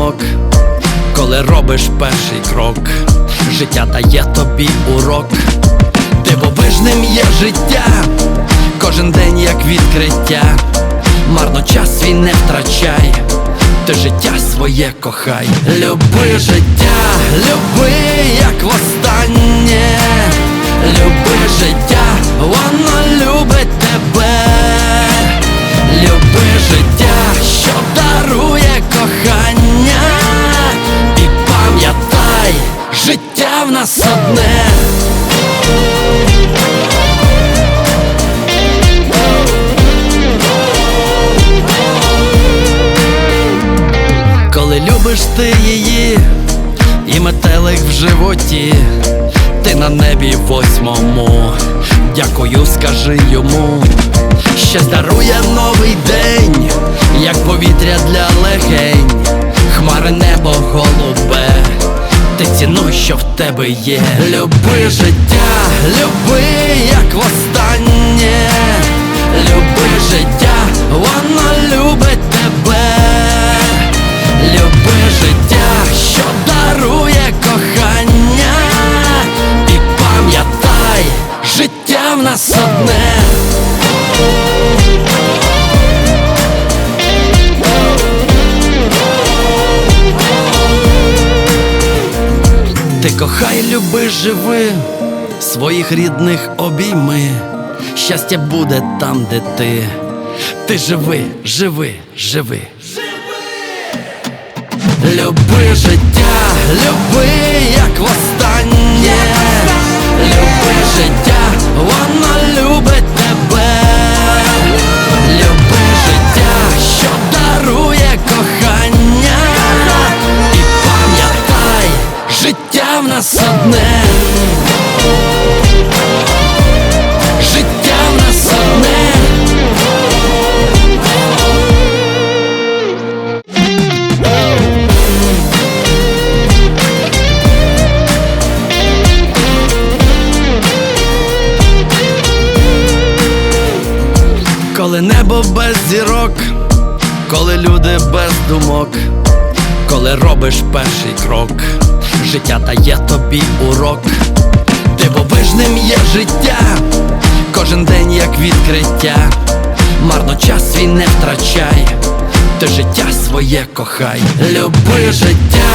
думок, коли робиш перший крок, життя дає тобі урок, дивовижним є життя, кожен день як відкриття, марно час свій не втрачай, ти життя своє кохай, люби життя, люби, як востаннє, люби життя, воно любить тебе. Люби життя, любиш ти її, і метелик в животі, ти на небі восьмому. Дякую, скажи йому, що дарує новий день, як повітря для легень, хмари небо голубе, ти цінуй, що в тебе є. Люби життя, люби, як востаннє, люби життя, воно любить кохай, люби, живи, своїх рідних обійми. Щастя буде там, де ти. Ти живи, живи, живи. Люби життя, люби, як востаннє, люби життя, без думок, коли робиш перший крок, життя дає тобі урок, дивовижним є життя, кожен день як відкриття, марно час свій не втрачай, ти життя своє кохай, люби життя,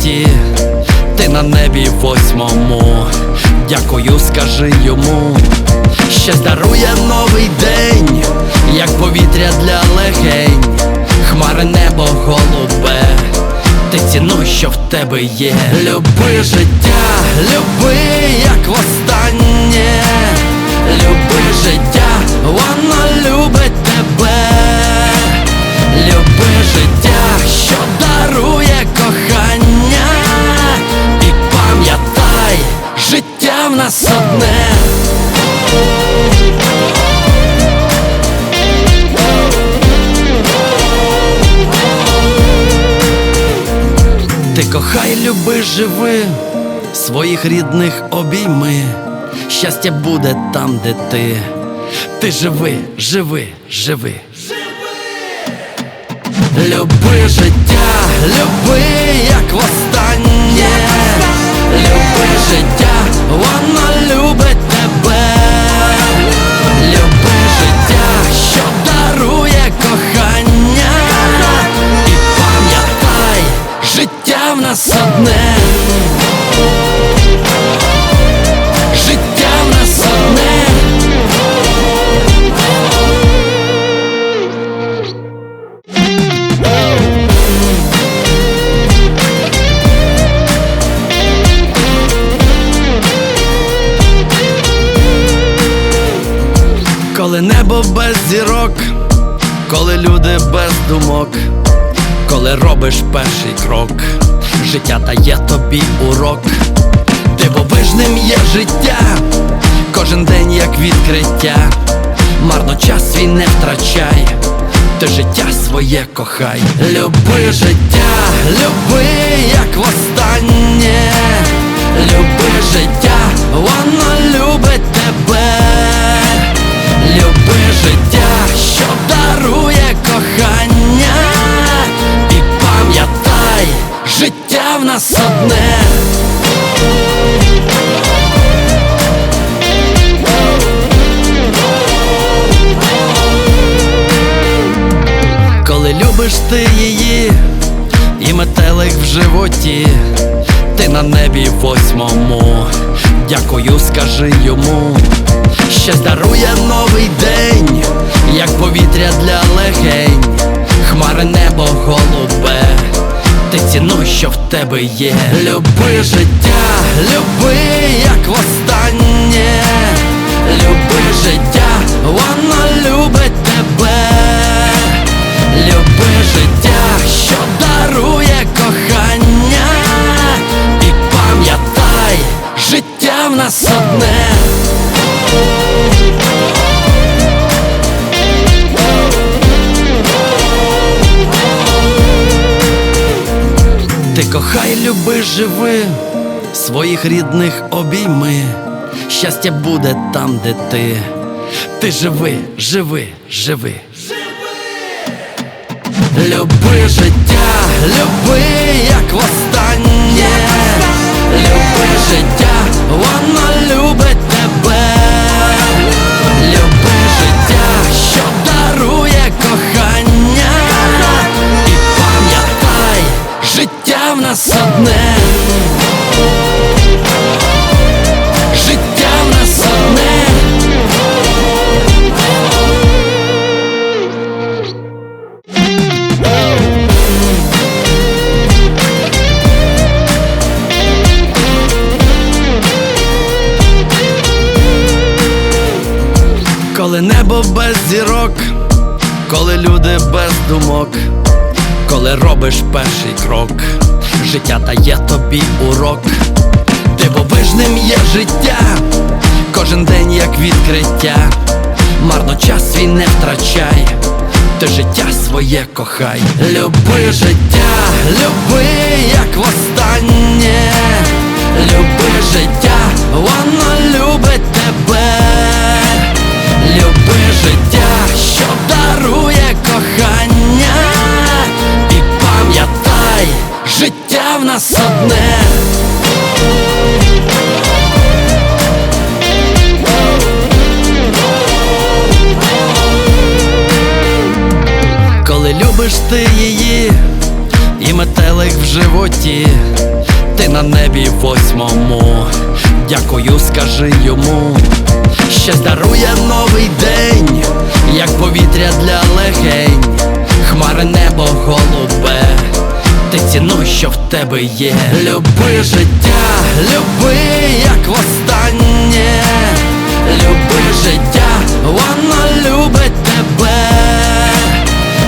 животі, ти на небі восьмому. Дякую, скажи йому, що дарує новий день, як повітря для легень, хмари небо голубе, ти цінуй, що в тебе є. Люби життя, люби, як востаннє, люби життя, воно любить Ти кохай, люби, живи, своїх рідних обійми. Щастя буде там, де ти. Ти живи, живи, живи. Люби життя, люби, як востаннє, Коли небо без зірок, коли люди без думок, коли робиш перший крок, життя дає тобі урок, дивовижним є життя, кожен день як відкриття, марно час свій не втрачай, ти життя своє кохай, люби життя, люби, як востаннє, люби життя, воно любить тебе. Люби життя, що дарує кохання, і пам'ятай, життя в нас одне. Коли любиш ти її, і метелик в животі, ти на небі восьмому, дякую, скажи йому, щось дарує новий день, як повітря для легень, хмари небо голубе, ти цінуй, що в тебе є. Люби життя, люби, як востаннє, кохай, люби, живи, своїх рідних обійми. Щастя буде там, де ти. Ти живи, живи, живи. Люби життя, люби, як востаннє, люби життя, воно життя в нас одне. Життя в нас. Коли небо без зірок, коли люди без думок, коли робиш перший крок, життя дає тобі урок, дивовижним є життя, кожен день як відкриття, марно час свій не втрачай, ти життя своє кохай, люби життя, люби, як востаннє, люби життя, воно любить тебе. Люби життя, нас одне. Коли любиш ти її, і метелик в животі, ти на небі восьмому, дякую, скажи йому, щось дарує новий день, як повітря для легень, хмари небо голубе, ти цінуй, що в тебе є. Люби життя, люби, як востаннє, люби життя, воно любить тебе.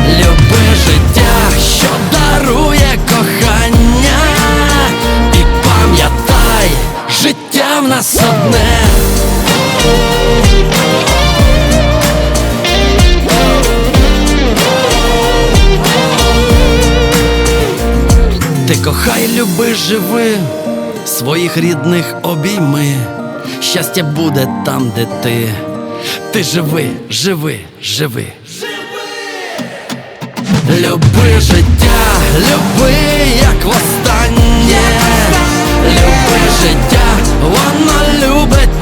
Люби життя, що дарує кохання, і пам'ятай, життя в нас одне. Кохай, люби, живи, своїх рідних обійми, щастя буде там, де ти. Ти живи, живи, живи. Живи! Люби життя, люби, як востаннє, люби життя, воно любить.